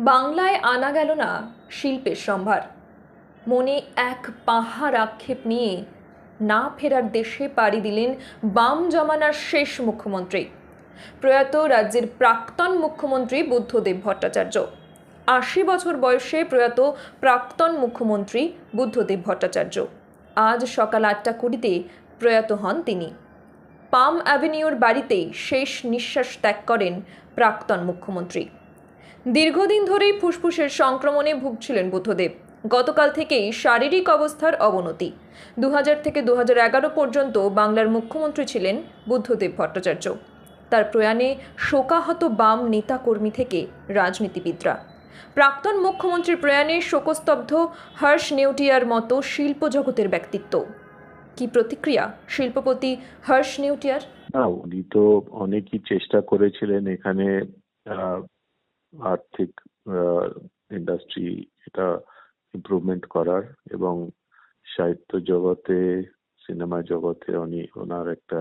বাংলায় আনা গেল না শিল্পের সম্ভার। মনে এক পাহাড় আক্ষেপ নিয়ে না ফেরার দেশে পাড়ি দিলেন বাম জমানার শেষ মুখ্যমন্ত্রী। প্রয়াত রাজ্যের প্রাক্তন মুখ্যমন্ত্রী বুদ্ধদেব ভট্টাচার্য। আশি বছর বয়সে প্রয়াত প্রাক্তন মুখ্যমন্ত্রী বুদ্ধদেব ভট্টাচার্য। আজ সকাল আটটা কুড়িতে প্রয়াত হন তিনি। পাম অ্যাভিনিউর বাড়িতেই শেষ নিঃশ্বাস ত্যাগ করেন প্রাক্তন মুখ্যমন্ত্রী। দীর্ঘদিন ধরেই ফুসফুসের সংক্রমণে ভুগছিলেন বুদ্ধদেব। গতকাল থেকেই শারীরিক অবস্থার অবনতি। দু থেকে দু পর্যন্ত বাংলার মুখ্যমন্ত্রী ছিলেন বুদ্ধদেব ভট্টাচার্য। তার প্রয়াণে শোকাহত বাম নেতাকর্মী থেকে রাজনীতিবিদরা। প্রাক্তন মুখ্যমন্ত্রীর প্রয়াণে শোকস্তব্ধ হর্ষ নেউটিয়ার মতো শিল্প জগতের ব্যক্তিত্ব। কি প্রতিক্রিয়া শিল্পপতি হর্ষ নেউটিয়ার? উনি তো অনেকই চেষ্টা করেছিলেন এখানে আর্থিক ইন্ডাস্ট্রি এটা ইমপ্রুভমেন্ট করার এবং সাহিত্য জগতে সিনেমা জগতে উনি, ওনার একটা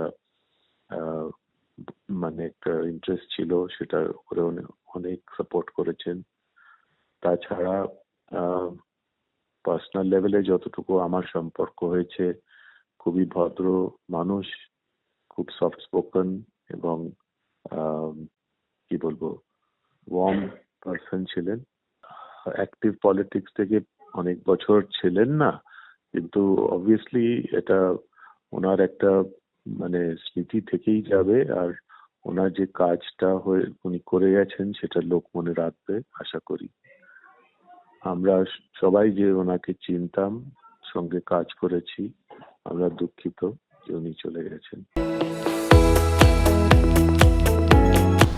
মানে একটা ইন্টারেস্ট ছিল, সেটার উপরে উনি অনেক সাপোর্ট করেছেন। তাছাড়া পার্সোনাল লেভেলে যতটুকু আমার সম্পর্ক হয়েছে, খুবই ভদ্র মানুষ, খুব সফট স্পোকেন এবং কি বলব ওয়ার্ম পার্সন ছিলেন। অ্যাক্টিভ পলিটিক্স থেকে অনেক বছর ছিলেন না, কিন্তু অবভিয়াসলি এটা ওনার একটা মানে স্মৃতি থেকেই যাবে আর ওনার যে কাজটা হয়ে উনি করে গেছেন সেটা লোক মনে রাখবে, আশা করি। আমরা সবাই যে ওনাকে চিনতাম, সঙ্গে কাজ করেছি, আমরা দুঃখিত যে উনি চলে গেছেন।